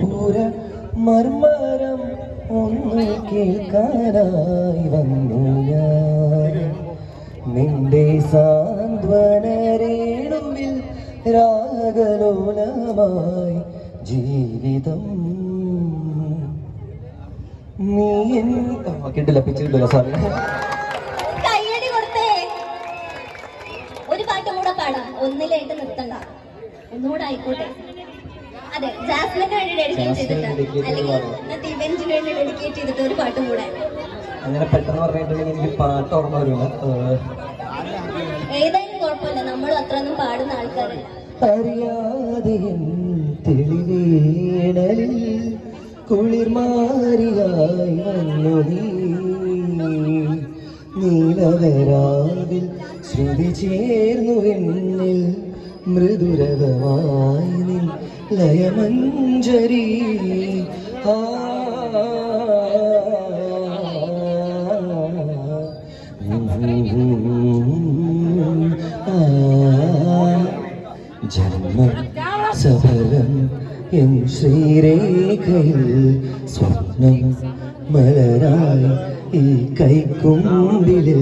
പൂര മർമരം ഒന്ന് കേൾക്കാനായി വന്നു ഞാൻ. നിന്റെ സാന്ത്വനരേണുവിൽ രാഗലോലമായി ജീവിതം. നീ കിട്ടില്ല പിച്ച് കിട്ടില്ല സോറി ഒരു പാട്ടും കൂടെ പാടാം. ഒന്നിലായിട്ട് നിർത്തണ്ട. ഒന്നുകൂടെ ആയിക്കോട്ടെ. അതെ ജാസ്മിന് വേണ്ടി ഡെഡിക്കേറ്റ് ചെയ്തിട്ട് അല്ലെങ്കിൽ. ഇവന്റിന് വേണ്ടി ഡെഡിക്കേറ്റ് ചെയ്തിട്ട് ഒരു പാട്ടും കൂടെ. അങ്ങനെ പെട്ടെന്ന് പറഞ്ഞിട്ടുണ്ടെങ്കിൽ എനിക്ക് പാട്ട് ഓർമ്മ വരില്ല ഏതായാലും കുഴപ്പമില്ല. നമ്മളും അത്രയൊന്നും പാടുന്ന ആൾക്കാരല്ല. അറിയാതെ തെളിവേണലിൽ കുളിർമാരിയായി വന്നു നീലവരാവിൽ ശ്രുതി ചേർന്നു എന്നിൽ മൃദുരവമായി നിൻ ലയമഞ്ജരി ആ. ജന്മം സഫലം എൻ ശ്രീരേഖയിൽ സ്വപ്നം മലരായി ഈ കൈക്കുമ്പിലേ